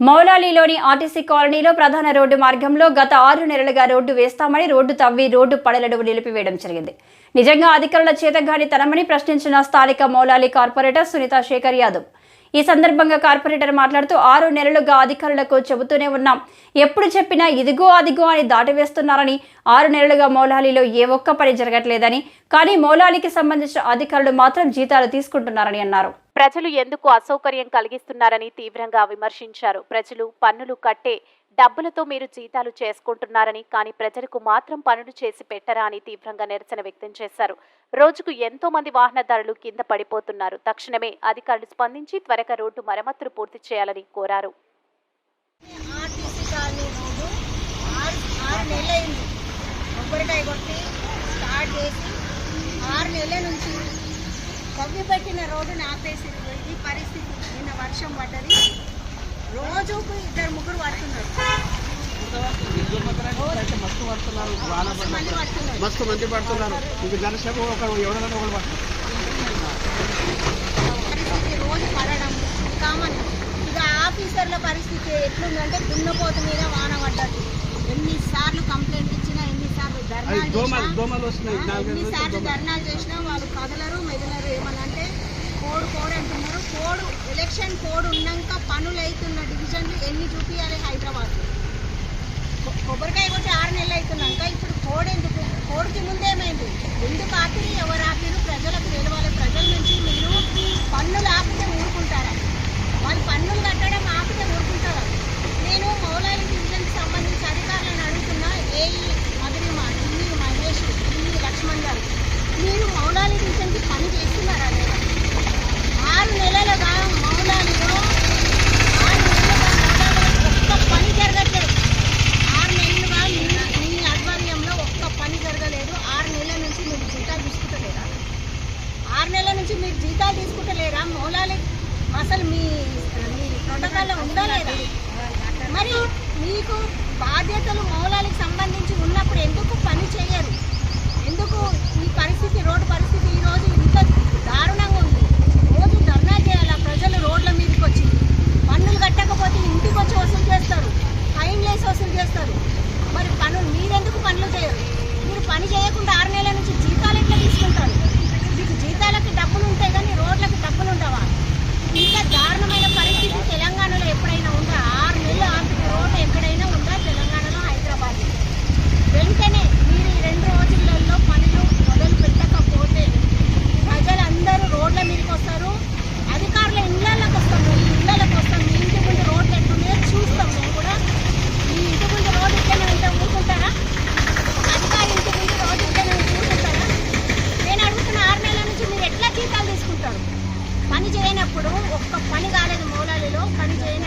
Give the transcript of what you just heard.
మౌలాలీలోని RTC కాలనీలో ప్రధాన road మార్గంలో గత ఆరు నెలలుగా రోడ్డు వేస్తామని రోడ్డు తవ్వి రోడ్డు పడలను నిలిపివేయడం జరిగింది. నిజంగా అధికారుల చేతగాని తనమని ప్రశ్నించిన స్థానిక మౌలాలి కార్పొరేటర్ సునీత శేఖర్ యాదవ్. ఈ సందర్భంగా కార్పొరేటర్ మాట్లాడుతూ ఆరు నెలలుగా అధికారులకు చెబుతూనే ఉన్నాం. ఎప్పుడు చెప్పినా ఇదిగో అదిగో అని దాటివేస్తున్నారని ఆరు నెలలుగా మౌలాలిలో ఏ ఒక్క పని జరగట్లేదని కానీ మౌలాలికి సంబంధించిన అధికారులు మాత్రం జీతాలు తీసుకుంటున్నారని అన్నారు. ప్రజలు ఎందుకు అసౌకర్యం కలిగిస్తున్నారని తీవ్రంగా విమర్శించారు. ప్రజలు పన్నులు కట్టే డబ్బులతో మీరు జీతాలు చేసుకుంటున్నారని కానీ ప్రజలకు మాత్రం పనులు చేసి పెట్టరా అని తీవ్రంగా నిరసన వ్యక్తం చేశారు. రోజుకు ఎంతో మంది వాహనదారులు కింద పడిపోతున్నారు. తక్షణమే అధికారులు స్పందించి త్వరగా రోడ్డు మరమ్మతులు పూర్తి చేయాలని కోరారు. ఆరు నెలల నుంచి కవ్వి పెట్టిన రోడ్డుని ఆపేసి ఈ పరిస్థితి నిన్న వర్షం పడ్డది. రోజుకు ఇద్దరు ముగ్గురు పడుతున్నారు. మస్తు మంది పడుతున్నారు. ఇంక జనసేపు ఒక ఎవరైనా ఒకరు పడుతున్నారు. పరిస్థితి రోజు పడడం కామన్. ఇక ఆఫీసర్ల పరిస్థితి ఎట్లుందంటే దున్నపోతు మీద వాన పడ్డది. ఎన్నిసార్లు కంప్లైంట్ ఎన్నిసార్లు ధర్నాలు చేసినా వాళ్ళు కదలరు మెదలరు. ఏమనంటే కోడ్ కోడ్ అంటున్నారు. కోడ్ ఎలక్షన్ కోడ్ ఉన్నాక పనులు అవుతున్న డివిజన్లు ఎన్ని చూపించాలి హైదరాబాద్ కొబ్బరికాయ కొట్టి ఆరు నెలలు అవుతున్నాక ఇప్పుడు కోడ్ ఎందుకు? కోడ్కి ముందేమైంది? ఎందుకు ఆపిరి ఎవరు ఆపిరు ప్రజలకు తెలవాలి ప్రజల నుంచి మీరు పన్నులు ఆపితే ఊరుకుంటారా వాళ్ళు పన్నులు కట్టడం ఆపితే ఊరుకుంటారా నేను మౌలాలి డివిజన్కి సంబంధించి అధికారులను అడుగుతున్నా ఏఈ మధురిమ ఢిల్లీ మహేష్ ఢిల్లీ లక్ష్మణ్ గారు మీరు మౌలాలి డివిజన్కి పని చేస్తున్నారా లేదా ఆరు నెలలుగా మౌలాలిలో ఆరు నెలలుగా మౌలాలిలో ఒక్క పని జరగట్లేదు ఆరు నెలలుగా మీ మీ ఆధ్వర్యంలో ఒక్క పని జరగలేదు ఆరు నెలల నుంచి మీరు జీతాలు తీసుకుంటలేరా ఆరు నెలల నుంచి మీరు జీతాలు తీసుకుంటలేరా? మౌలాలి అసలు మీ మీ ప్రోటోకాల్లో ఉందా లేదా? మరి మీకు బాధ్యతలు మూలాలకు సంబంధించి ఉన్నప్పుడు ఎందుకు పని చేయరు? ఎందుకు ఈ పరిస్థితి రోడ్డు పరిస్థితి ఈ రోజు ఇంత దారుణంగా ఉంది? రోజు ధర్నా చేయాలా? ప్రజలు రోడ్ల మీదకి వచ్చి పన్నులు కట్టకపోతే ఇంటికి వచ్చి వసూలు చేస్తారు. ఫైన్ వేసి వసూలు చేస్తారు. మరి పనులు మీరెందుకు పనులు చేయరు? మీరు పని చేయకుండా ఆరు నెలల నుంచి జీతాలు ఎట్లా తీసుకుంటారు మీకు జీతాలకి డబ్బులు ఉంటాయి కానీ రోడ్లకి డబ్బులు ఉండవా ఇంత దారుణమైన పరిస్థితి తెలంగాణలో ఎప్పుడైనా ఉందా ఆరు నెలలు ఆపిన రోడ్డు ఎక్కడైనా ఉందా తెలంగాణలో హైదరాబాద్ వెంటనే మీరు ఈ రెండు రోజులలో పనులు మొదలు పెట్టకపోతే ప్రజలందరూ రోడ్ల మీదకి వస్తారు అధికారుల ఇళ్ళకి వస్తాం మీ ఇళ్ళకి వస్తాం మీ ఇంటి ముందు రోడ్లు ఎట్లున్నాయో చూస్తాం మేము కూడా మీ ఇంటి ముందు రోడ్డు ఇట్లనే ఉంటే ఊరుకుంటారా అధికారి ఇంటి ముందు రోడ్డు ఇట్లనే ఉంటే ఊరుకుంటారా నేను అడుగుతున్న ఆరు నెలల నుంచి మీరు చేసినప్పుడు ఒక్క పని కాలేదు మూలాలలో పని చేయని